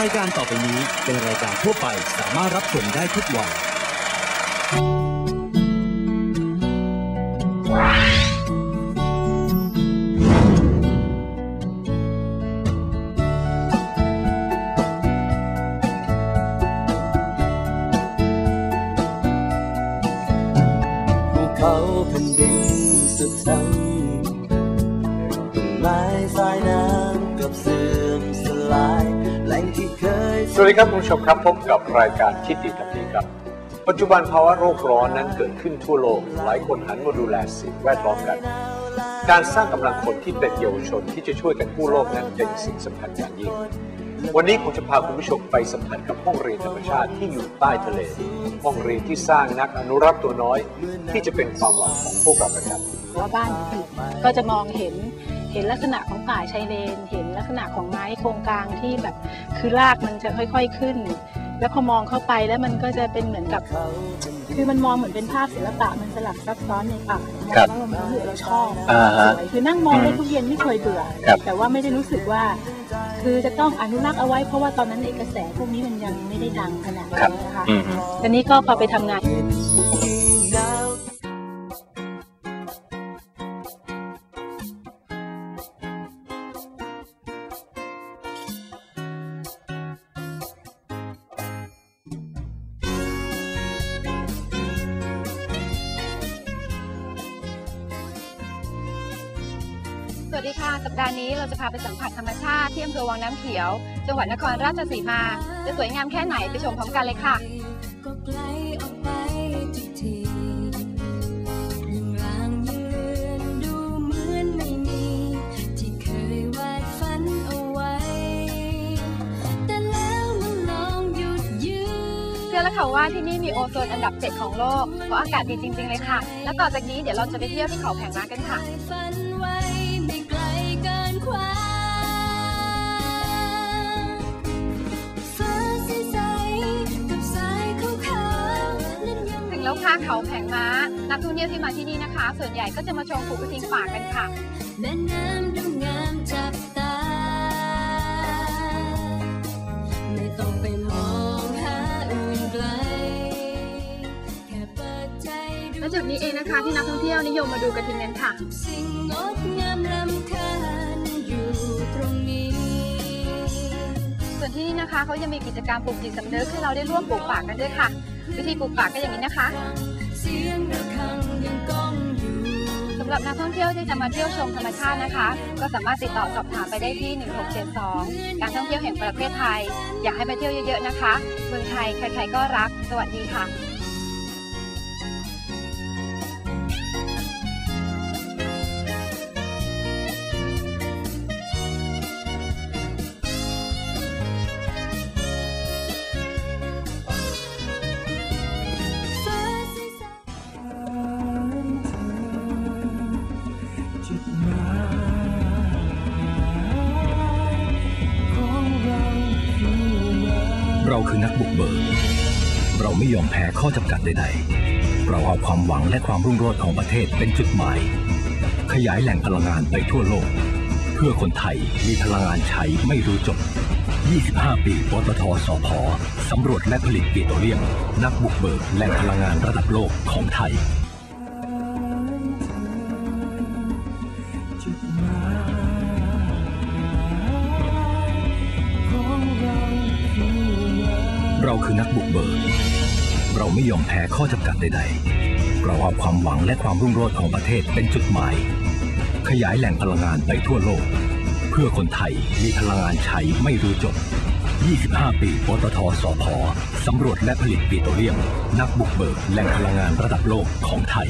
รายการต่อไปนี้เป็นรายการทั่วไปสามารถรับชมได้ทุกวัย ดีครับคุณผู้ชมครับพบกับรายการคิดดีทำดีครับ ปัจจุบันภาวะโรคร้อนนั้นเกิดขึ้นทั่วโลก หลายคนหันมาดูแลสิ่งแวดล้อมกัน การสร้างกำลังคนที่เป็นเยาวชนที่จะช่วยกันกู้โลกนั้นเป็นสิ่งสำคัญอย่างยิ่ง วันนี้ผมจะพาคุณผู้ชมไปสัมผัสกับห้องเรียนธรรมชาติที่อยู่ใต้ทะเล ห้องเรียนที่สร้างนักอนุรักษ์ตัวน้อย ที่จะเป็นความหวังของพวกเราครับรั้วบ้านอยู่ก็จะมองเห็น เห็นลักษณะของป่าชายเลน เห็นลักษณะของไม้โครงกลางที่แบบคือรากมันจะค่อย ๆขึ้น แล้วพอมองเข้าไปแล้วมันก็จะเป็นเหมือนกับคือมันมองเหมือนเป็นภาพศิลปะมันสลับซับซ้อนในป่าครับแล้วมันรู้สึกเราชอบอ่าฮะสวยคือนั่งมองได้ทุกเย็นไม่เคยเบื่อครับแต่ว่าไม่ได้รู้สึกว่า คือจะต้องอนุรักษ์เอาไว้เพราะว่าตอนนั้นเอกกระแสพวกนี้มันยังไม่ได้ดังขนาดนี้นะคะอืมตอนนี้ก็พอไปทำงาน พาไปสัมผัสธรรมชาติที่อำเภอวังน้ำเขียว จังหวัดนครราชสีมา จะสวยงามแค่ไหนไปชมพร้อมกันเลยค่ะก็ไกลออกไปทุกทียิ่งลางยิ่งเลือนดูเหมือนไม่มีที่เคยวาดฝันเอาไว้แต่แล้วมันลองหยุดยืนเชื่อแล้วค่ะว่าที่นี่มีโอโซนอันดับ 7 ของโลก เพราะอากาศดีจริง ๆ เลยค่ะ และต่อจากนี้เดี๋ยวเราจะไปเที่ยวที่เขาแผงม้ากันค่ะ ยังถึงแล้วค่ะเขาแผงม้า นักท่องเที่ยวที่มาที่นี่นะคะ ส่วนใหญ่ก็จะมาชมภูกระทิงป่ากันค่ะ แม่น้ำดูงามจับตา ไม่ต้องไปมองหาอื่นไกล แค่เปิดใจดูและจุดนี้เองนะคะที่นักท่องเที่ยวนิยมมาดูกระทิงกันค่ะ ทุกสิ่งงดงามรำคาญอยู่ตรงนี้ ส่วนที่นี่นะคะเขายังมีกิจกรรมปลูกจิตสำนึกให้เราได้ร่วมปลูกป่ากันด้วยค่ะ วิธีปลูกป่าก็อย่างนี้นะคะเสียงระฆังยังก้องอยู่สำหรับนักท่องเที่ยวที่จะมาเที่ยวชมธรรมชาตินะคะ ก็สามารถติดต่อสอบถามไปได้ที่ 1672 การท่องเที่ยวแห่งประเทศไทย อยากให้มาเที่ยวเยอะๆนะคะ เมืองไทยใครๆก็รัก สวัสดีค่ะ ยอมแพ้ข้อจำกัดใดๆ เราเอาความหวังและความรุ่งโรจน์ของประเทศเป็นจุดหมาย ขยายแหล่งพลังงานไปทั่วโลก เพื่อคนไทยมีพลังงานใช้ไม่รู้จบ 25 ปีปตทสพสำรวจและผลิตปิโตรเลียม นักบุกเบิกแหล่งพลังงานระดับโลกของไทยจุดหมายของเราคืออะไรเราคือนักบุกเบิกเรา ไม่ยอมแพ้ข้อจำกัดใดๆ เราเอาความหวังและความรุ่งโรจน์ของประเทศเป็นจุดหมาย ขยายแหล่งพลังงานไปทั่วโลก เพื่อคนไทยมีพลังงานใช้ไม่รู้จบ 25 ปีปตทสพสำรวจและผลิตปิโตรเลียม นักบุกเบิกแหล่งพลังงานระดับโลกของไทย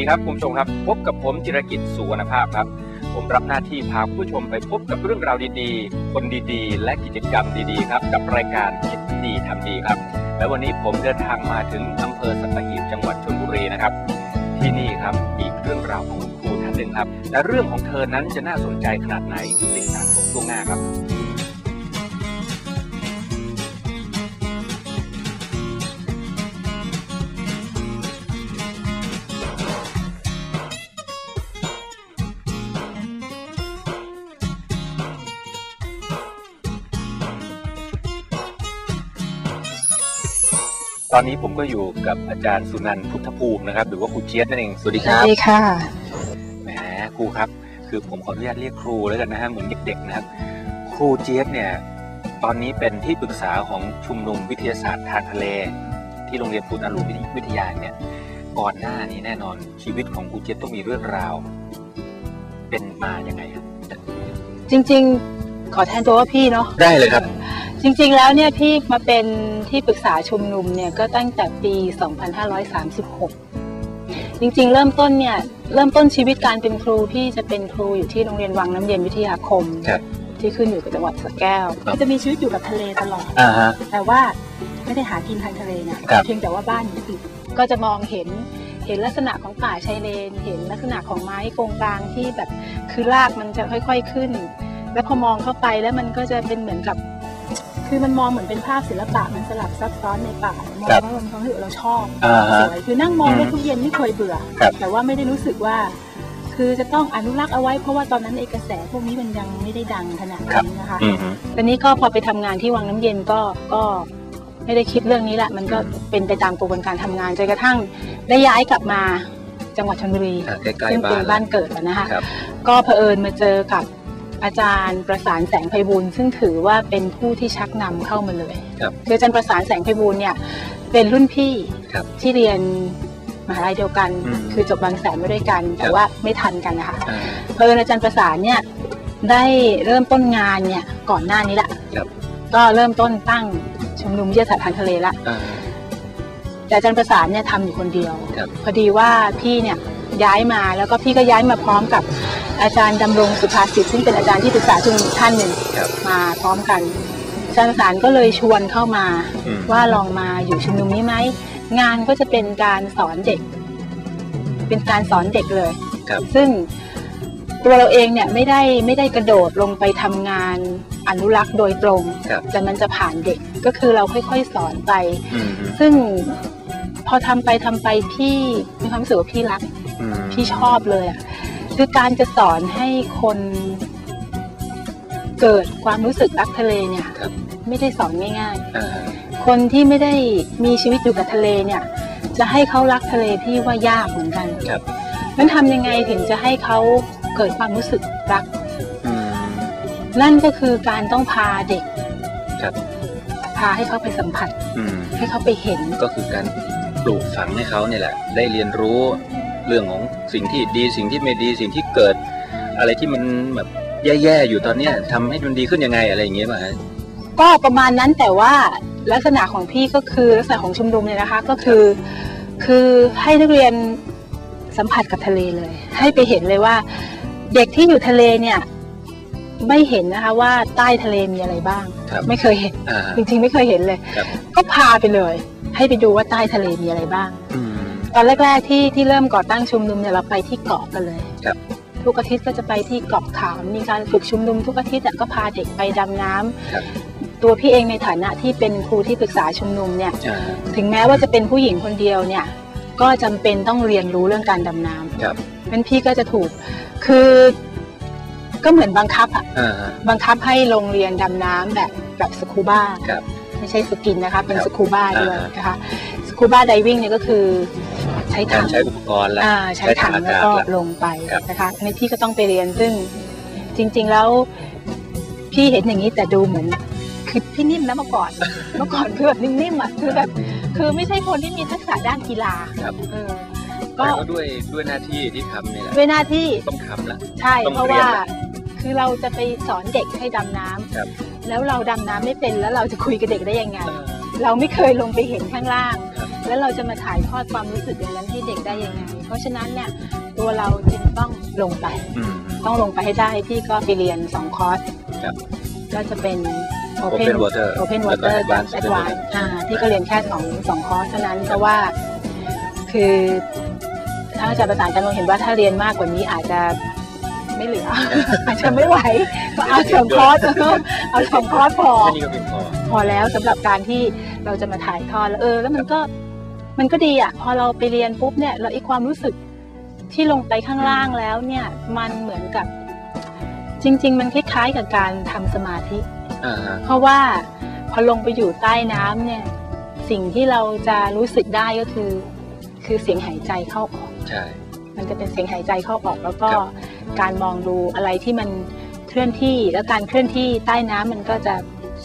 ดีครับคุณผู้ชมครับ พบกับผมจิรกิจสุวรรณภาพครับ ผมรับหน้าที่พาผู้ชมไปพบกับเรื่องราวดีๆ คนดีๆ และกิจกรรมดีๆ ครับ กับรายการคิดดีทำดีครับ และวันนี้ผมเดินทางมาถึงอำเภอสัตหีบจังหวัดชลบุรีนะครับทที่นี่ครับมีเรื่องราวของคุณครูท่านหนึ่งครับ และเรื่องของเธอนั้นจะน่าสนใจขนาดไหนติดตามชมช่วงหน้าครับ ตอนนี้ผมก็อยู่กับอาจารย์สุนันท์พุทธภูมินะครับ หรือว่าครูเจี๊ยบนั่นเอง สวัสดีคสวัรัสบดีค่ะแหมครูครับ คือผมขออนุญาตเรียกครูแล้วกันนะฮะเหมือนเด็กๆนะครับ ครูเจี๊ยบเนี่ย ตอนนี้เป็นที่ปรึกษาของชุมนุมวิทยาศาสตร์ทางทะเล ที่โรงเรียนปูนารูวิทยาเนี่ย ก่อนหน้านี้แน่นอนชีวิตของครูเจี๊ยบต้องมีเรื่องราว เป็นมาอย่างไงครับจริง ๆ ขอแทนตัวว่าพี่เนาะได้เลยครับ จริงๆแล้วเนี่ยพี่มาเป็นที่ปรึกษาชุมนุมเนี่ยก็ตั้งแต่ปี 2536 จริงๆ เริ่มต้นเนี่ยเริ่มต้นชีวิตการเป็นครูพี่จะเป็นครูอยู่ที่โรงเรียนวังน้ำเย็นวิทยาคมครับที่ขึ้นอยู่กับจังหวัดสระแก้วครับก็จะมีชีวิตอยู่กับทะเลตลอดอ่าฮะแต่ว่าไม่ได้หากินทางทะเลนะครับเพียงแต่ว่าบ้านอยู่ติดก็จะมองเห็นเห็นลักษณะของป่าชายเลน เห็นลักษณะของไม้โกงกลางที่แบบคือรากมันจะค่อย ๆขึ้น แล้วพอมองเข้าไปแล้วมันก็จะเป็นเหมือนกับ คือมันมองเหมือนเป็นภาพศิลปะมันสลับซับซ้อนในป่ามองครับว่ามันเขาถือเราชอบอ่าฮะสวยคือนั่งมองอืมได้ทุกเย็นไม่เคยเบื่อครับแต่ว่าไม่ได้รู้สึกว่า คือจะต้องอนุรักษ์เอาไว้เพราะว่าตอนนั้นเอกระแสพวกนี้มันยังไม่ได้ดังขนาดนี้นะคะอืมฮึตอนนี้ก็พอไปทำงานที่วังน้ำเย็นก็ก็ไม่ได้คิดเรื่องนี้แหละมันก็เป็นไปตามกระบวนการทำงานจนกระทั่งได้ย้ายกลับมาจังหวัดชลบุรีอ่าใกล้ซึ่งๆบ้าเป็นนบ้านเกิดอะนะคะครับก็เผอิญมาเจอกับ อาจารย์ประสานแสงไพบูลย์ซึ่งถือว่าเป็นผู้ที่ชักนำเข้ามาเลยครับคืออาจารย์ประสานแสงไพบูลย์เนี่ยเป็นรุ่นพี่ครับที่เรียนมหาลัยเดียวกันอืมคือจบบางแสนมาด้วยกัน แต่ครับว่าไม่ทันกันนะคะอ่าเพิ่นอาจารย์ประสานเนี่ยได้เริ่มต้นงานเนี่ยก่อนหน้านี้แหละครับก็เริ่มต้นตั้งชุมนุมวิทยาศาสตร์ทางทะเลละอ่าแต่อาจารย์ประสานเนี่ยทำอยู่คนเดียวครับพอดีว่าพี่เนี่ย ย้ายมา แล้วก็พี่ก็ย้ายมาพร้อมกับอาจารย์ดำรงสุภาษิตซึ่งเป็นอาจารย์ที่ปรึกษาชุมนุมอีกท่านหนึ่งครับมาพร้อมกันอาจารย์ประสานก็เลยชวนเข้ามาอืมว่าลองมาอยู่ชุมนุมนี้ไหมงานก็จะเป็นการสอนเด็ก เป็นการสอนเด็กเลยครับซึ่งตัวเราเองเนี่ยไม่ได้ไม่ได้กระโดดลงไปทำงานอนุรักษ์โดยตรงครับแต่มันจะผ่านเด็กก็คือเราค่อยๆสอนไปอืมฮึซึ่งพอทำไปทำไปพี่มีความรู้สึกว่าพี่รัก อืมพี่ชอบเลยอะคือการจะสอนให้คนเกิดความรู้สึกรักทะเลเนี่ย ครับไม่ได้สอนง่าย อ่าฮะๆ คนที่ไม่ได้มีชีวิตอยู่กับทะเลเนี่ย จะให้เขารักทะเลพี่ว่ายากเหมือนกันครับนั้นทำยังไงถึงจะให้เขาเกิดความรู้สึกรัก อืม นั่นก็คือการต้องพาเด็กครับ พาให้เขาไปสัมผัส อืม ให้เขาไปเห็น ก็คือการปลูกฝังให้เขาเนี่ยแหละ ได้เรียนรู้ เรื่องของสิ่งที่ดีสิ่งที่ไม่ดีสิ่งที่เกิด อะไรที่มันแบบแย่ๆอยู่ตอนเนี้ยทำให้มันดีขึ้นยังไงอะไรอย่างเงี้ยป่ะฮะก็ประมาณนั้นแต่ว่าลักษณะของพี่ก็คือลักษณะของชุมนุมเนี่ยนะคะ ก็คือคือให้นักเรียนสัมผัสกับทะเลเลย ให้ไปเห็นเลยว่า เด็กที่อยู่ทะเลเนี่ยไม่เห็นนะคะว่าใต้ทะเลมีอะไรบ้างครับไม่เคยเห็นอ่าจริงๆ ไม่เคยเห็นเลยครับก็พาไปเลย ให้ไปดูว่าใต้ทะเลมีอะไรบ้างอืม ตอนแรกๆที่ที่เริ่มก่อตั้งชุมนุมเนี่ยเราไปที่เกาะกันเลยครับทุกอาทิตย์ก็จะไปที่เกาะขามมีการฝึกชุมนุมทุกอาทิตย์อะก็พาเด็กไปดำน้ำครับตัวพี่เองในฐานะที่เป็นครูที่ปรึกษาชุมนุมเนี่ยอ่าถึงแม้ว่าจะเป็นผู้หญิงคนเดียวเนี่ยก็จำเป็นต้องเรียนรู้เรื่องการดำน้ำครับงั้นพี่ก็จะถูกคือก็เหมือนบังคับอะอ่าฮะบังคับให้โรงเรียนดำน้ำแบบแบบสคูบ้าครับไม่ใช่สกินนะคะเป็นครับสคูบ้าด้วยอ่านะคะสคูบ้าไดวิ่งเนี่ยก็คือ ใช้กาถัรงใช้อุปกรณ์ละอ่าใช้ถังอาแล้วกาศก็ละลงไปครับนะคะในพี่ก็ต้องไปเรียนซึ่งจริง ๆแล้วพี่เห็นอย่างนี้แต่ดูเหมือนคือพี่นิ่มนะเมื่อก่อน เมื่อก่อนคือแบบนิ่มๆอะคือแบบคือไม่ใช่คนที่มีทักษะด้านกีฬาครับเออแต่ก็ก็ด้วยด้วยหน้าที่ที่ทำนี่แหละด้วยหน้าที่ต้องทำละใช่ต้องเพราะเรียว่านแหละคือเราจะไปสอนเด็กให้ดำน้ำครับแล้วเราดำน้ำไม่เป็นแล้วเราจะคุยกับเด็กได้ยังไง เออเราไม่เคยลงไปเห็นข้างล่างครับแล้วเราจะมาถ่ายทอดความรู้สึกอย่างนั้นให้เด็กได้ยังไง เพราะฉะนั้นเนี่ยตัวเราจึงต้องลงไปอืมต้องลงไปให้ได้พี่ก็ไปเรียนสองคอร์สครับก็จะเป็น Open Water Open แล้วก็ Water กับ Advanced Advanced อ่าพี่ก็เรียนแค่สองสองคอร์สเท่านั้นเพราะว่าคือถ้าอาจารย์ประสานจะมองเห็นว่าถ้าเรียนมากกว่านี้อาจจะไม่เหลืออาจจะไม่ไหวก็เอาสองคอร์สเอาสองคอร์สพอแค่นี้ก็เพียงพอพอแล้วสำหรับการที่เราจะมาถ่ายทอดแล้วเออ แล้วมันก็มันก็ดีอะ พอเราไปเรียนปุ๊บเนี่ยเราไอีความรู้สึกที่ลงไปข้างล่างแล้วเนี่ย มันเหมือนกับ จริง ๆ มันคล้ายๆกับการทำสมาธิอ่าฮะเพราะว่าพอลงไปอยู่ใต้น้ำเนี่ย สิ่งที่เราจะรู้สึกได้ก็คือ คือเสียงหายใจเข้าออกใช่มันจะเป็นเสียงหายใจเข้าออกแล้วก็ครับการมองดูอะไรที่มันเคลื่อนที่แล้วการเคลื่อนที่ใต้น้ำมันก็จะ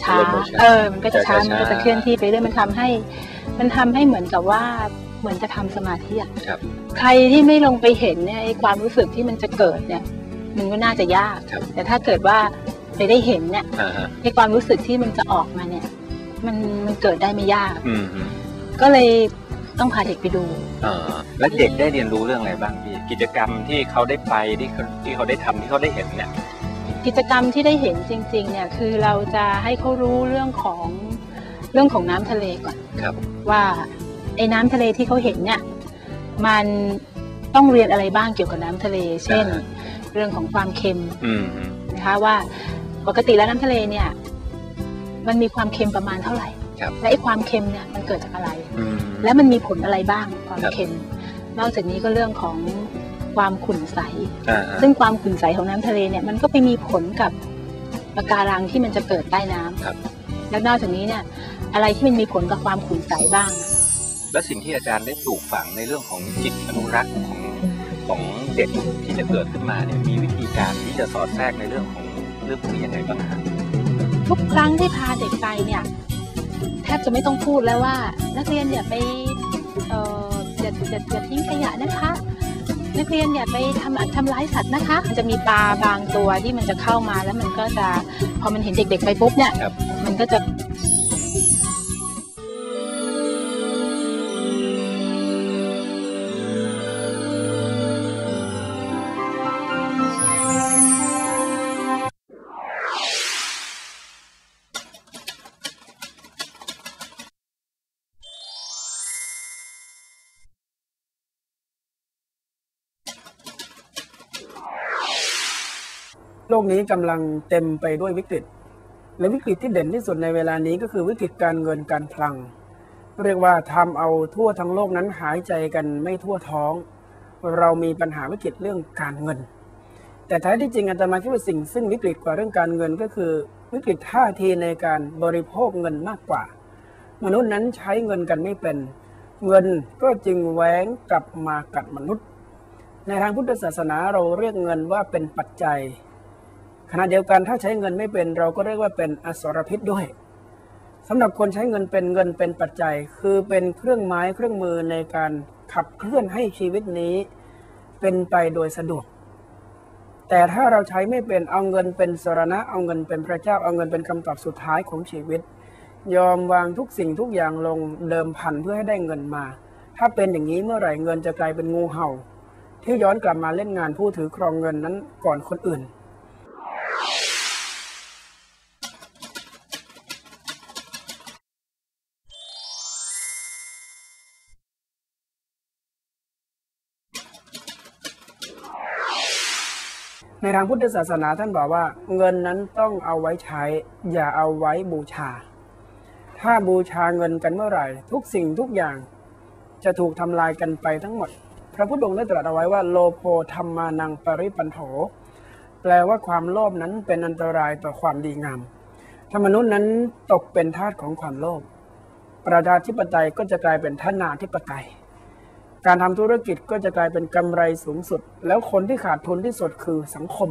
ช้า Slow motion เออ มันก็จะช้าจะช้ามัมันก็จะเคลื่อนที่ไปเรื่อยมันทำให้ มันทำให้เหมือนกับว่าเหมือนจะทำสมาธิอะครับใครที่ไม่ลงไปเห็นเนี่ยไอ้ความรู้สึกที่มันจะเกิดเนี่ย มันก็น่าจะยากครับแต่ถ้าเกิดว่าไปได้เห็นเนี่ยอ่าฮะไอ้ความรู้สึกที่มันจะออกมาเนี่ย มันมันเกิดได้ไม่ยากอืมฮึก็เลยต้องพาเด็กไปดูอ่าแล้วเด็กได้เรียนรู้เรื่องอะไรบ้างพี่กิจกรรมที่เขาได้ไปที่เขาที่เขาได้ทำที่เขาได้เห็นเนี่ย กิจกรรมที่ได้เห็นจริงๆเนี่ยคือเราจะให้เขารู้เรื่องของเรื่องของน้ำทะเลก่อนครับ ว่าไอ้น้ำทะเลที่เขาเห็นเนี่ยมันต้องเรียนอะไรบ้างเกี่ยวกับน้ำทะเล เช่นอ่าเรื่องของความเค็มอืมฮึนะคะว่าปกติแล้วน้ำทะเลเนี่ยมันมีความเค็มประมาณเท่าไหร่ครับและไอ้ความเค็มเนี่ยมันเกิดจากอะไรอืมและมันมีผลอะไรบ้างความครับเค็ม นอกจากนี้ก็เรื่องของ ความขุ่นใสอ่าฮะซึ่งความขุ่นใสของน้ำทะเลเนี่ยมันก็ไปมีผลกับปะการังที่มันจะเกิดใต้น้ำครับ แล้วนอกจากนี้เนี่ยอะไรที่มันมีผลกับความขุ่นใสบ้าง แล้วสิ่งที่อาจารย์ได้ปลูกฝังในเรื่องของจิตอนุรักษ์ของของเด็กที่จะเกิดขึ้นมาเนี่ยมีวิธีการที่จะสอดแทรกในเรื่องของเรื่องพวกนี้ยังไงบ้างฮะทุกครั้งที่พาเด็กไปเนี่ยแทบจะไม่ต้องพูดแล้วว่า นักเรียนอย่าไปเอ่ออย่าอย่าอย่าทิ้งขยะนะคะ นักเรียนอย่าไปทำทำร้ายสัตว์นะคะมันจะมีปลาบางตัวที่มันจะเข้ามาแล้วมันก็จะพอมันเห็นเด็กๆไปปุ๊บเนี่ยครับมันก็จะ ลกนี้กำลังเต็มไปด้วยวิกฤต และวิกฤตที่เด่นที่สุดในเวลานี้ก็คือวิกฤตการเงินการคลัง เรียกว่าทำเอาทั่วทั้งโลกนั้นหายใจกันไม่ทั่วท้อง เรามีปัญหาวิกฤตเรื่องการเงิน แต่แท้ที่จริงอาตมาคิดว่าสิ่งซึ่งวิกฤตกว่าเรื่องการเงินก็คือ วิกฤตท่าทีในการบริโภคเงินมากกว่า มนุษย์นั้นใช้เงินกันไม่เป็น เงินก็จึงแหวงกลับมากัดมนุษย์ในทางพุทธศาสนาเราเรียกเงินว่าเป็นปัจจัย ขณะเดียวกันถ้าใช้เงินไม่เป็น เราก็เรียกว่าเป็นอสรพิษด้วยสำหรับคนใช้เงินเป็นเงินเป็นปัจจัย คือเป็นเครื่องไม้เครื่องมือในการขับเคลื่อนให้ชีวิตนี้ เป็นไปโดยสะดวก แต่ถ้าเราใช้ไม่เป็นเอาเงินเป็นสรณะเอาเงินเป็นพระเจ้าเอาเงินเป็นคำตอบสุดท้ายของชีวิต ยอมวางทุกสิ่งทุกอย่างลงเดิมพันเพื่อให้ได้เงินมา ถ้าเป็นอย่างนี้เมื่อไหร่เงินจะกลายเป็นงูเห่า ที่ย้อนกลับมาเล่นงานผู้ถือครองเงินนั้นก่อนคนอื่น ในทางพุทธศาสนาท่านบอกว่า เงินนั้นต้องเอาไว้ใช้ อย่าเอาไว้บูชา ถ้าบูชาเงินกันเมื่อไหร่ ทุกสิ่งทุกอย่างจะถูกทำลายกันไปทั้งหมด พระพุทธองค์ได้ตรัสเอาไว้ว่าโลโภธรรมานังปริปันโถ แปลว่าความโลภนั้นเป็นอันตรายต่อความดีงามถ้ามนุษย์นั้นตกเป็นทาสของความโลภประชาธิปไตยก็จะกลายเป็นท่านาธิปไตย การทำธุรกิจก็จะกลายเป็นกำไรสูงสุด แล้วคนที่ขาดทุนที่สุดคือสังคม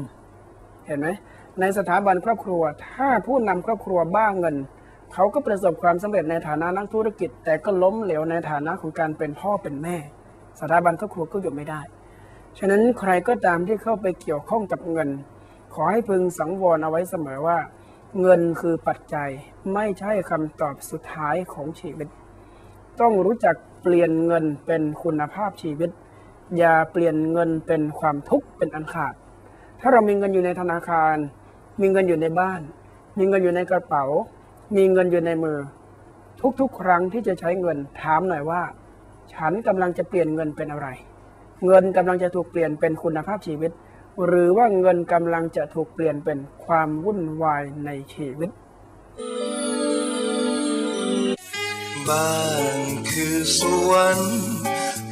เห็นไหมในสถาบันครอบครัว ถ้าผู้นำครอบครัวบ้าเงิน เขาก็ประสบความสำเร็จในฐานะนักธุรกิจ แต่ก็ล้มเหลวในฐานะของการเป็นพ่อเป็นแม่ สถาบันครอบครัวก็อยู่ไม่ได้ ฉะนั้นใครก็ตามที่เข้าไปเกี่ยวข้องกับเงิน ขอให้พึงสังวรเอาไว้เสมอว่า เงินคือปัจจัยไม่ใช่คำตอบสุดท้ายของชีวิต ต้องรู้จัก เปลี่ยนเงินเป็นคุณภาพชีวิต อย่าเปลี่ยนเงินเป็นความทุกข์เป็นอันขาด ถ้าเรามีเงินอยู่ในธนาคาร มีเงินอยู่ในบ้าน มีเงินอยู่ในกระเป๋า มีเงินอยู่ในมือ ทุกๆ ครั้งที่จะใช้เงินถามหน่อยว่า ฉันกำลังจะเปลี่ยนเงินเป็นอะไร เงินกำลังจะถูกเปลี่ยนเป็นคุณภาพชีวิต หรือว่าเงินกำลังจะถูกเปลี่ยนเป็นความวุ่นวายในชีวิต บ้านคือสวรรค์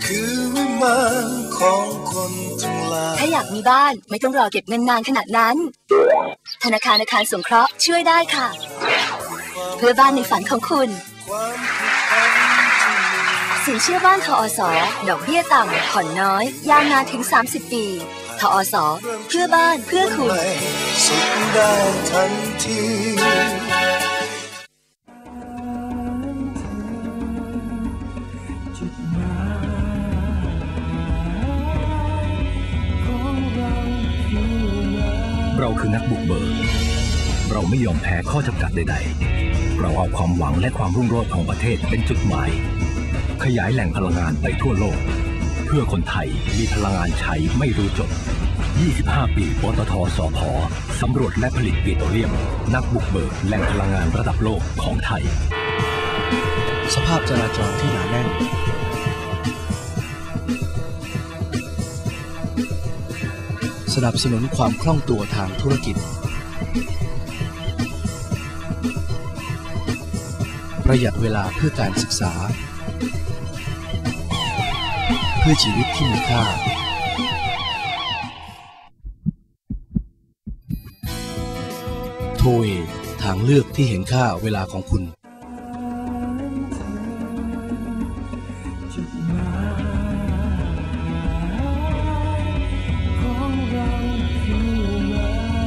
คือวิมานของคนทั้งหลายถ้าอยากมีบ้านไม่ต้องรอเก็บเงินนานขนาดนั้น ธนาคารอาคารสงเคราะห์ช่วยได้ค่ะ เพื่อบ้านในฝันของคุณสินเชื่อบ้านทออสดอกเบี้ยต่ำผ่อนน้อย ยาวนานถึง 30 ปีทออสเพื่อบ้านเพื่อคุณสุขได้ทันที อนักบุกเบิกเราไม่ยอมแพ้ข้อจำกัดใด ๆ เราเอาความหวังและความรุ่งโรจน์ของประเทศเป็นจุดหมาย ขยายแหล่งพลังงานไปทั่วโลก เพื่อคนไทยมีพลังงานใช้ไม่รู้จบ 25 ปีปตทสพสำรวจและผลิตปิโตรเลียม นักบุกเบิกแหล่งพลังงานระดับโลกของไทย สภาพจราจรที่หนาแน่นสนับสนุนความคล่องตัวทางธุรกิจ ประหยัดเวลาเพื่อการศึกษา เพื่อชีวิตที่มีค่า โทเวทางเลือกที่เห็นค่าเวลาของคุณ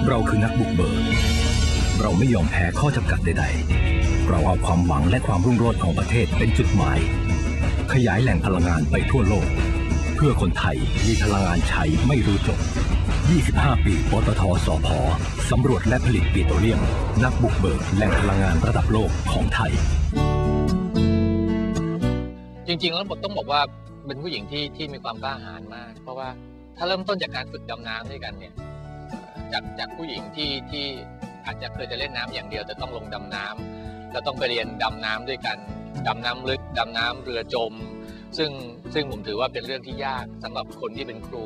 เราคือนักบุกเบิก เราไม่ยอมแพ้ข้อจำกัดใด ๆ เราเอาความหวังและความรุ่งโรจน์ของประเทศเป็นจุดหมาย ขยายแหล่งพลังงานไปทั่วโลก เพื่อคนไทยมีพลังงานใช้ไม่รู้จบ 25 ปีปตทสพสำรวจและผลิตปิโตรเลียม นักบุกเบิกแหล่งพลังงานระดับโลกของไทย จริงๆ แล้วผมต้องบอกว่าเป็นผู้หญิงที่ที่มีความกล้าหาญมาก เพราะว่าถ้าเริ่มต้นจากการฝึกดำน้ำด้วยกันเนี่ยจากจากผู้หญิงที่ที่อาจจะเคยจะเล่นน้ำอย่างเดียวแต่ต้องลงดำน้ำ แล้วต้องไปเรียนดำน้ำด้วยกัน ดำน้ำลึก ดำน้ำเรือจม ซึ่งซึ่งผมถือว่าเป็นเรื่องที่ยากสำหรับคนที่เป็นครู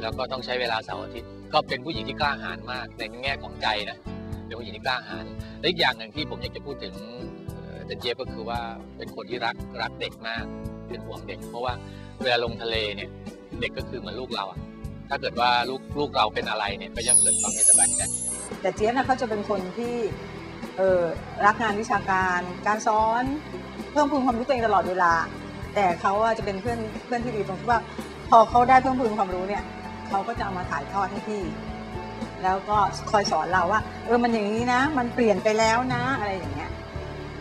แล้วก็ต้องใช้เวลาเสาร์อาทิตย์ ก็เป็นผู้หญิงที่กล้าหาญมากในแง่ของใจนะ เป็นผู้หญิงที่กล้าหาญและอีกอย่างหนึ่งที่ผมอยากจะพูดถึงเจเจก็คือว่าเป็นคนที่รักรักเด็กมาก เป็นห่วงเด็ก เพราะว่าเวลาลงทะเลเนี่ยเด็กก็คือเหมือนลูกเราอะถ้าเกิดว่าลูกลูกเราเป็นอะไรเนี่ยก็ย่อมเกิดความไม่สบายใจแต่เจี๊ยบนะเขาจะเป็นคนที่ รักงานวิชาการ การสอนเพิ่มพูนความรู้ตัวเองตลอดเวลา แต่เขาจะเป็นเพื่อนเพื่อนที่ดีตรงที่ว่า พอเขาได้เพิ่มพูนความรู้เนี่ยเขาก็จะเอามาถ่ายทอดให้พี่แล้วก็คอยสอนเราว่าเออมันอย่างนี้นะ มันเปลี่ยนไปแล้วนะอะไรอย่างเงี้ย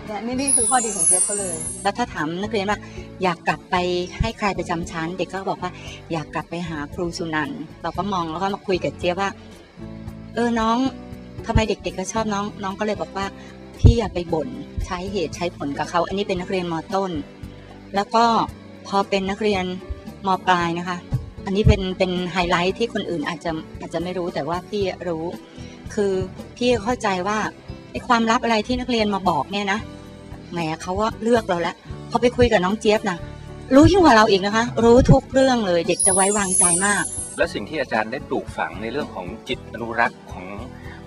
เนี่ยนี่นี่คือข้อดีของเจี๊ยบเขาเลย แล้วถ้าถามนักเรียนว่าอยากกลับไปให้ใครไปจำชั้น เด็กก็บอกว่าอยากกลับไปหาครูสุนันท์เราก็มองแล้วก็มาคุยกับเจี๊ยบว่า เออน้อง ทำไมเด็กๆก็ชอบน้องน้องก็เลยบอกว่าพี่อย่าไปบ่นใช้เหตุใช้ผลกับเขาอันนี้เป็นนักเรียนมต้น แล้วก็พอเป็นนักเรียนมปลายนะคะ อันนี้เป็นเป็นไฮไลท์ที่คนอื่นอาจจะอาจจะไม่รู้แต่ว่าพี่รู้ คือพี่เข้าใจว่าไอ้ความลับอะไรที่นักเรียนมาบอกเนี่ยนะแหมเขาว่าเลือกเราแล้วพอไปคุยกับน้องเจี๊ยบนะรู้ยิ่งกว่าเราอีกนะคะ รู้ทุกเรื่องเลยเด็กจะไว้วางใจมาก และสิ่งที่อาจารย์ได้ปลูกฝังในเรื่องของจิตอนุรักษ์ของ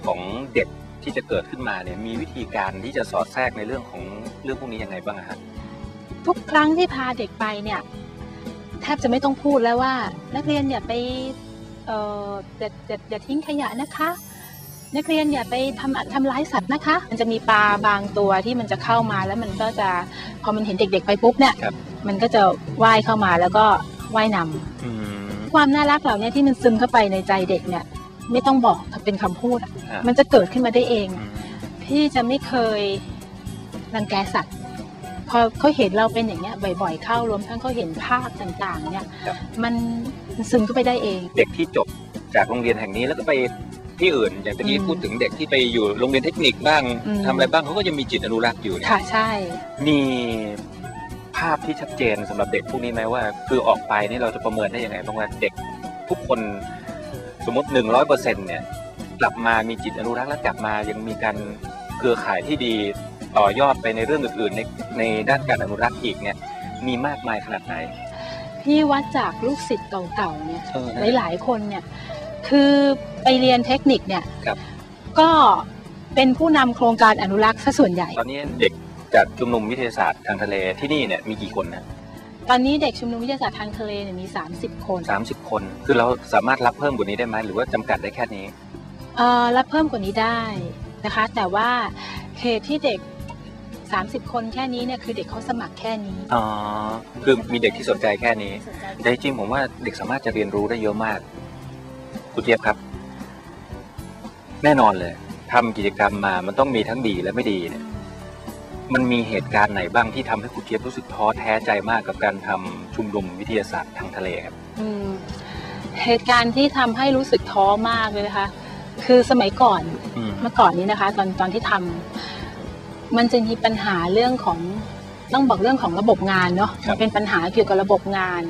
ของเด็กที่จะเกิดขึ้นมาเนี่ยมีวิธีการที่จะสอดแทรกในเรื่องของเรื่องพวกนี้ยังไงบ้างอะครับทุกครั้งที่พาเด็กไปเนี่ยแทบจะไม่ต้องพูดแล้วว่า นักเรียนอย่าไปเอ่ออย่าอย่าอย่าทิ้งขยะนะคะ นักเรียนอย่าไปทำทำร้ายสัตว์นะคะ มันจะมีปลาบางตัวที่มันจะเข้ามาแล้วมันก็จะพอมันเห็นเด็ก ๆ ไปปุ๊บเนี่ยครับมันก็จะว่ายเข้ามาแล้วก็ว่ายนำอืมความน่ารักเหล่านี้ที่มันซึมเข้าไปในใจเด็กเนี่ย ไม่ต้องบอกเป็นคำพูดอะอะมันจะเกิดขึ้นมาได้เองอืมพี่จะไม่เคยรังแกสัตว์พอเขาเห็นเราเป็นอย่างเงี้ยบ่อย ๆ เข้ารวมทั้งเขาเห็นภาพต่าง ๆ เนี่ยครับมันมันซึมเข้าไปได้เอง เด็กที่จบจากโรงเรียนแห่งนี้แล้วก็ไปที่อื่น อย่างตะกี้อืมพูดถึงเด็กที่ไปอยู่โรงเรียนเทคนิคบ้างอืมทำอะไรบ้างเขาก็ยังมีจิตอนุรักษ์อยู่เนี่ยค่ะใช่มีภาพที่ชัดเจนสำหรับเด็กพวกนี้ไหมว่า คือออกไปนี่เราจะประเมินได้ยังไงบ้างว่าเด็กทุกคน สมมติหนึ่งร้อยเปอร์เซ็นเนี่ยกลับมามีจิตอนุรักษ์และกลับมายังมีการเครือข่ายที่ดีต่อยอดไปในเรื่องอื่นๆในในด้านการอนุรักษ์อีกเนี่ยมีมากมายขนาดไหนพี่วัดจากลูกศิษย์เก่าๆเนี่ยเออนะหลายๆคนเนี่ยคือไปเรียนเทคนิคเนี่ยครับก็เป็นผู้นำโครงการอนุรักษ์ซะส่วนใหญ่ ตอนนี้เด็กจากชุมนุมวิทยาศาสตร์ทางทะเลที่นี่เนี่ยมีกี่คนนะ ตอนนี้เด็กชุมนุมวิทยาศาสตร์ทางทะเลเนี่ยมี 30 คนสามสิบคน คือเราสามารถรับเพิ่มกว่านี้ได้ไหมหรือว่าจำกัดได้แค่นี้ เอ่อรับเพิ่มกว่านี้ได้นะคะ แต่ว่าเหตุที่เด็ก 30 คนแค่นี้เนี่ยคือเด็กเขาสมัครแค่นี้อ๋อคือมีเด็กที่สนใจแค่นี้แต่จริงๆผมว่าเด็กสามารถจะเรียนรู้ได้เยอะมากคุณเจี๊ยบครับ แน่นอนเลยทำกิจกรรมมามันต้องมีทั้งดีและไม่ดีเนี่ย มันมีเหตุการณ์ไหนบ้างที่ทำให้คุณเจี๊ยบรู้สึกท้อแท้ใจมากกับการทำชุมนุมวิทยาศาสตร์ทางทะเลครับอืมเหตุการณ์ที่ทำให้รู้สึกท้อมากเลยนะคะ คือสมัยก่อนอืมเมื่อก่อนนี้นะคะ ตอนตอนที่ทำมันจะมีปัญหาเรื่องของต้องบอกเรื่องของระบบงานเนาะครับมันเป็นปัญหาเกี่ยวกับระบบงาน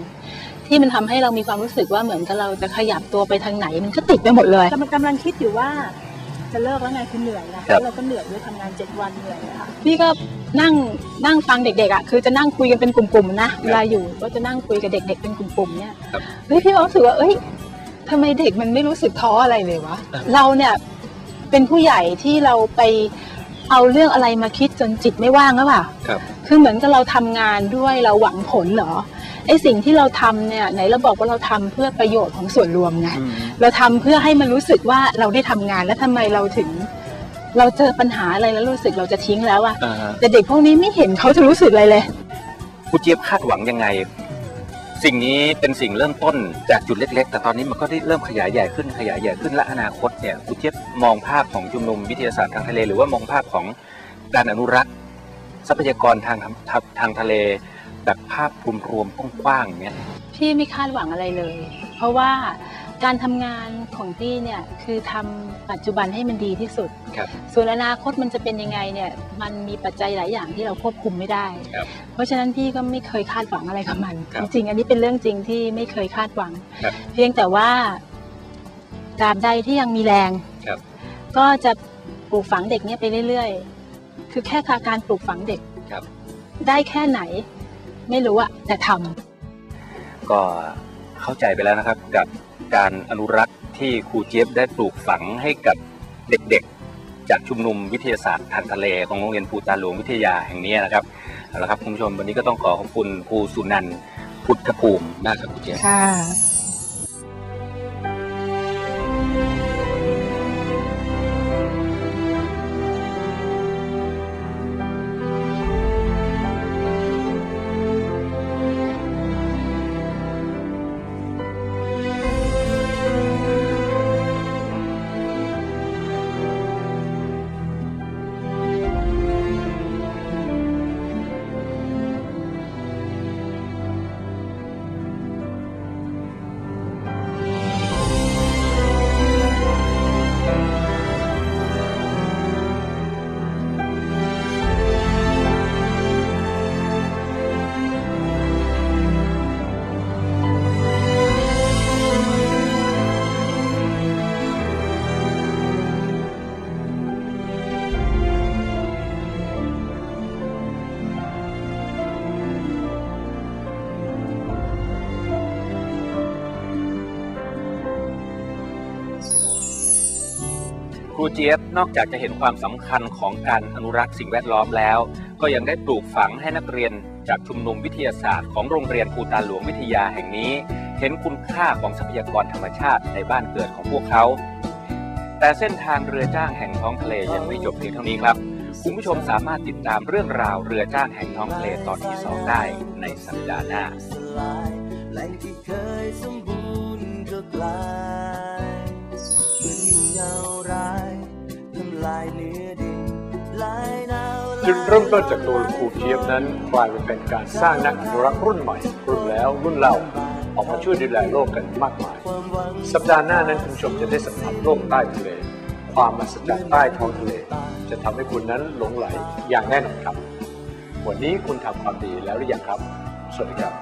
ที่มันทำให้เรามีความรู้สึกว่าเหมือนกับเราจะขยับตัวไปทางไหน มันก็ติดไปหมดเลยกำลังกำลังคิดอยู่ว่า จะเลิกแล้วไงคือเหนื่อยนะเราก็เหนื่อยด้วยทำงานเจ็ดวันเหนื่อยนะคะพี่ก็นั่งนั่งฟังเด็กๆอะคือจะนั่งคุยกันเป็นกลุ่มๆนะเวลาอยู่ก็จะนั่งคุยกับเด็ก ๆ เป็นกลุ่มๆเนี่ยครับ เฮ้ยพี่รู้สึกว่าเอ้ยทำไมเด็กมันไม่รู้สึกท้ออะไรเลยวะเราเนี่ยเป็นผู้ใหญ่ที่เราไปเอาเรื่องอะไรมาคิดจนจิตไม่ว่างหรือเปล่า ครับ คือเหมือนกับเราทำงานด้วยเราหวังผลเหรอ ไอสิ่งที่เราทำเนี่ยไหนเราบอกว่าเราทำเพื่อประโยชน์ของส่วนรวมไงอืมเราทำเพื่อให้มันรู้สึกว่าเราได้ทำงานแล้วทำไมเราถึง เราเจอปัญหาอะไรแล้วรู้สึกเราจะทิ้งแล้วอะอ่าฮะแต่เด็กพวกนี้ไม่เห็นเขาจะรู้สึกอะไรเลยคุณเจี๊ยบคาดหวังยังไง สิ่งนี้เป็นสิ่งเริ่มต้นจากจุดเล็ก ๆ แต่ตอนนี้มันก็ได้เริ่มขยายใหญ่ขึ้นขยายใหญ่ขึ้นและอนาคตเนี่ยคุณเจี๊ยบมองภาพของชุมนุมวิทยาศาสตร์ทางทะเล หรือว่ามองภาพของการอนุรักษ์ ทรัพยากรทางทางทางทะเล แบบภาพรวมๆกว้างๆเนี่ยพี่ไม่คาดหวังอะไรเลย เพราะว่าการทำงานของพี่เนี่ยคือทำปัจจุบันให้มันดีที่สุด ครับ ส่วนอนาคตมันจะเป็นยังไงเนี่ยมันมีปัจจัยหลายอย่างที่เราควบคุมไม่ได้ ครับเพราะฉะนั้นพี่ก็ไม่เคยคาดหวังอะไรกับมัน ครัจบริงๆ อันนี้เป็นเรื่องจริงที่ไม่เคยคาดหวัง ครับเพียงแต่ว่าตราบใดที่ยังมีแรงครับ ก็จะปลูกฝังเด็กเนี่ยไปเรื่อยๆ คือแค่การปลูกฝังเด็กครับ ได้แค่ไหน ไม่รู้อะแต่ทำก็เข้าใจไปแล้วนะครับ กับการอนุรักษ์ที่ครูเจี๊ยบได้ปลูกฝังให้กับเด็กๆ จากชุมนุมวิทยาศาสตร์ทางทะเลของโรงเรียนภูตาหลวงวิทยาแห่งนี้นะครับเอาละครับคุณผู้ชมวันนี้ก็ต้องขอขอบคุณครูสุนันท์พุทธภูมิมากครับครูเจี๊ยบค่ะ รูเจียบนอกจากจะเห็นความสำคัญของการอนุรักษ์สิ่งแวดล้อมแล้ว ก็ยังได้ปลูกฝังให้นักเรียนจากชุมนุมวิทยาศาสตร์ของโรงเรียนภูตาหลวงวิทยาแห่งนี้ เห็นคุณค่าของทรัพยากรธรรมชาติในบ้านเกิดของพวกเขา แต่เส้นทางเรือจ้างแห่งท้องทะเลยังไม่จบเพียงเท่านี้ครับคุณผู้ชมสามารถติดตามเรื่องราวเรือจ้างแห่งท้องทะเลตอนที่สองได้ในสัปดาห์หน้าแหล่งที่เคยสมบูรณ์ก็กลายเหมือนเงาร้าย จุดเริ่มต้นจากตัวครูเจี๊ยบนั้นกลายเป็นการสร้างนักอนุรักษ์รุ่นใหม่ รุ่นแล้วรุ่นเล่าออกมาช่วยดูแลโลกกันมากมาย สัปดาห์หน้านั้นคุณชมจะได้สัมผัสโลกใต้ทะเล ความมหัศจรรย์ใต้ท้องทะเล จะทำให้คุณนั้นหลงไหลอย่างแน่นอนครับ วันนี้คุณทำความดีแล้วหรือยังครับ สวัสดีครับ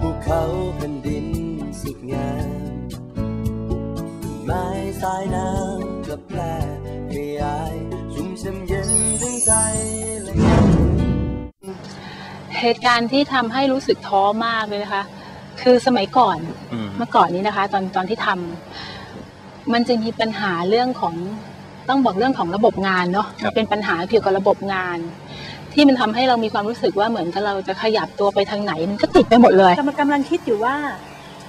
ภูเขาแผ่นดินสุดงาม ไม้สายน้ำกับแพร่ขยายชุ่มช่ำเย็นทั้งใจและยังเหตุการณ์ที่ทำให้รู้สึกท้อมากเลยนะคะ คือสมัยก่อนอืมเมื่อก่อนนี้นะคะ ตอนตอนที่ทำมันจะมีปัญหาเรื่องของต้องบอกเรื่องของระบบงานเนาะครับมันเป็นปัญหาเกี่ยวกับระบบงาน ที่มันทำให้เรามีความรู้สึกว่าเหมือนกับเราจะขยับตัวไปทางไหนมันก็ติดไปหมดเลยกำลังกำลังคิดอยู่ว่า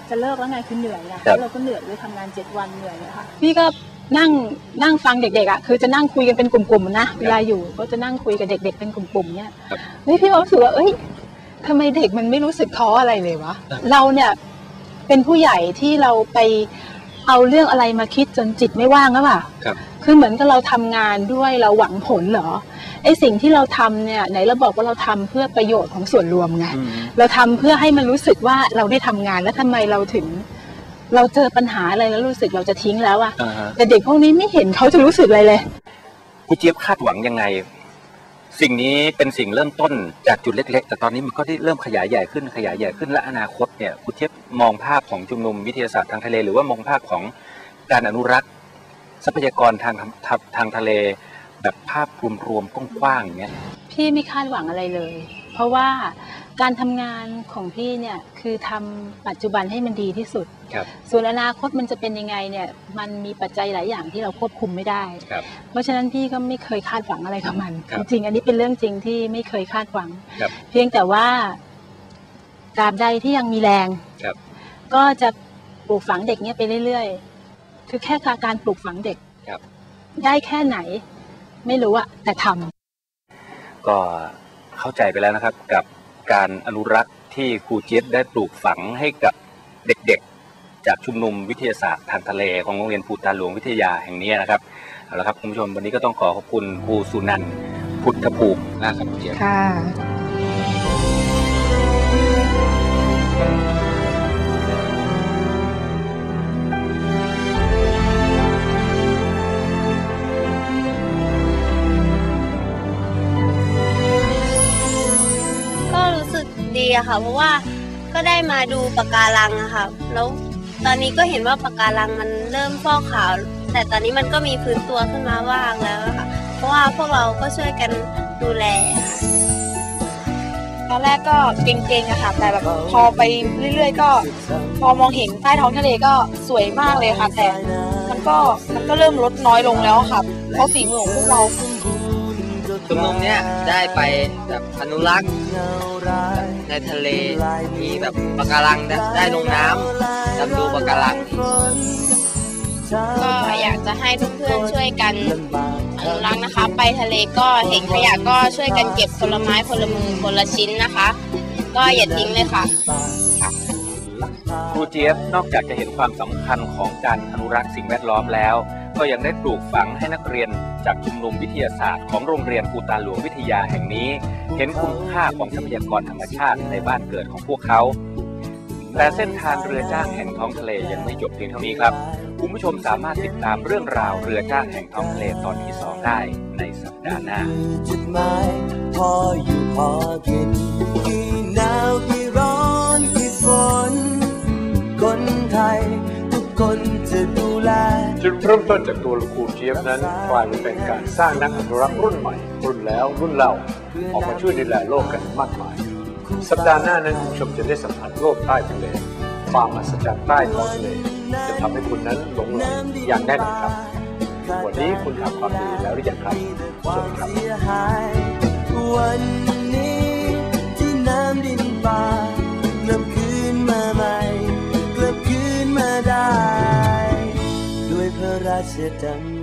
จะเลิกแล้วไงคือเหนื่อยไงครับแล้วเราก็เหนื่อยด้วยทำงานเจ็ดวันเหนื่อยนะคะพี่ก็นั่งนั่งฟังเด็กๆอะคือจะนั่งคุยกันเป็นกลุ่มๆนะเวลาอยู่ก็จะนั่งคุยกับเด็ก ๆ เป็นกลุ่มๆเนี่ยครับเฮ้ยพี่ก็รู้สึกว่าเอ้ยทำไมเด็กมันไม่รู้สึกท้ออะไรเลยวะเราเนี่ยเป็นผู้ใหญ่ที่เราไปเอาเรื่องอะไรมาคิดจนจิตไม่ว่างหรือเปล่าครับคือเหมือนกับเราทำงานด้วยเราหวังผลเหรอ ไอสิ่งที่เราทำเนี่ยไหนเราบอกว่าเราทำเพื่อประโยชน์ของส่วนรวมไงอืมเราทำเพื่อให้มันรู้สึกว่าเราได้ทำงานแล้วทำไมเราถึง เราเจอปัญหาอะไรแล้วรู้สึกเราจะทิ้งแล้วอะอ่าฮะแต่เด็กพวกนี้ไม่เห็นเขาจะรู้สึกอะไรเลยครูเจี๊ยบคาดหวังยังไง สิ่งนี้เป็นสิ่งเริ่มต้นจากจุดเล็ก ๆ แต่ตอนนี้มันก็ได้เริ่มขยายใหญ่ขึ้นขยายใหญ่ขึ้นและอนาคตเนี่ยครูเจี๊ยบมองภาพของชุมนุมวิทยาศาสตร์ทางทะเล หรือว่ามองภาพของการอนุรักษ์ทรัพยากรทางทางทางทะเล แบบภาพรวมๆกว้างๆอย่างเงี้ยพี่ไม่คาดหวังอะไรเลย เพราะว่าการทำงานของพี่เนี่ยคือทำปัจจุบันให้มันดีที่สุด ครับ ส่วนอนาคตมันจะเป็นยังไงเนี่ยมันมีปัจจัยหลายอย่างที่เราควบคุมไม่ได้ ครับ เพราะฉะนั้นพี่ก็ไม่เคยคาดหวังอะไรกับมัน ครัจบริงๆ อันนี้เป็นเรื่องจริงที่ไม่เคยคาดหวัง ครับเพียงแต่ว่าตราบใดที่ยังมีแรงครับ ก็จะปลูกฝังเด็กเนี้ยไปเรื่อยๆ คือแค่การปลูกฝังเด็ก ครับ ได้แค่ไหน ไม่รู้อะแต่ทำก็เข้าใจไปแล้วนะครับ กับการอนุรักษ์ที่ครูเจี๊ยบได้ปลูกฝังให้กับเด็กๆ จากชุมนุมวิทยาศาสตร์ทางทะเลของโรงเรียนภูตานหลวงวิทยาแห่งนี้นะครับเอาละครับคุณผู้ชมวันนี้ก็ต้องขอขอบคุณครูสุนันท์พุทธภูมินะครับครูเจี๊ยบค่ะ ดีอะค่ะ เพราะว่าก็ได้มาดูปะการังอะค่ะ แล้วตอนนี้ก็เห็นว่าปะการังมันเริ่มฟอกขาว แต่ตอนนี้มันก็มีพื้นตัวขึ้นมาบ้างแล้วอะค่ะ เพราะว่าพวกเราก็ช่วยกันดูแลค่ะตอนแรกก็เก่งๆอะค่ะ แต่แบบพอไปเรื่อย ๆ ก็ พอมองเห็นใต้ท้องทะเลก็สวยมากเลยค่ะ แต่มันก็มันก็เริ่มลดน้อยลงแล้วค่ะ เพราะฝีมือของพวกเราชุมนุมเนี้ยได้ไปแบบอนุรักษ์ ในทะเลมีแบบปะการังได้ได้ลงน้ำดำดูปะการัง ก็อยากจะให้เพื่อนๆช่วยกันอนุรักษ์นะคะ ไปทะเลก็เห็นขยะก็ช่วยกันเก็บคนละไม้คนละมือคนละชิ้นนะคะ ก็อย่าทิ้งเลยค่ะครูเจี๊ยบนอกจากจะเห็นความสำคัญของการอนุรักษ์สิ่งแวดล้อมแล้ว ก็ยังได้ปลูกฝังให้นักเรียนจากชุมนุมวิทยาศาสตร์ของโรงเรียนภูตาหลวงวิทยาแห่งนี้ เห็นคุณค่าของทรัพยากรธรรมชาติในบ้านเกิดของพวกเขา แต่เส้นทางเรือจ้างแห่งท้องทะเลยังไม่จบเพียงเท่านี้ครับ คุณผู้ชมสามารถติดตามเรื่องราวเรือจ้างแห่งท้องทะเลตอนที่สองได้ในสัปดาห์หน้าจุดหมายพออยู่พอกินกี่หนาวกี่ร้อนกี่ฝนคนไทยทุกคนจะ จุดเริ่มต้นจากตัวครูเจี๊ยบนั้นกลายมาเป็นการสร้างนักอนุรักษ์รุ่นใหม่ รุ่นแล้วรุ่นเล่า ออกมาช่วยดูแลโลกกันมากมาย สัปดาห์หน้านั้นคุณผู้ชมจะได้สัมผัสโลกใต้ทะเลความมหัศจรรย์ใต้ท้องทะเลจะทำให้คุณนั้นหลงไหลอย่างแน่นอนครับ วันนี้คุณทำความดีแล้วหรือยังครับสวัสดีครับวันนี้ที่น้ำดินฟ้ากลับคืนมาใหม่กลับคืนมาได้ ระราชดำริ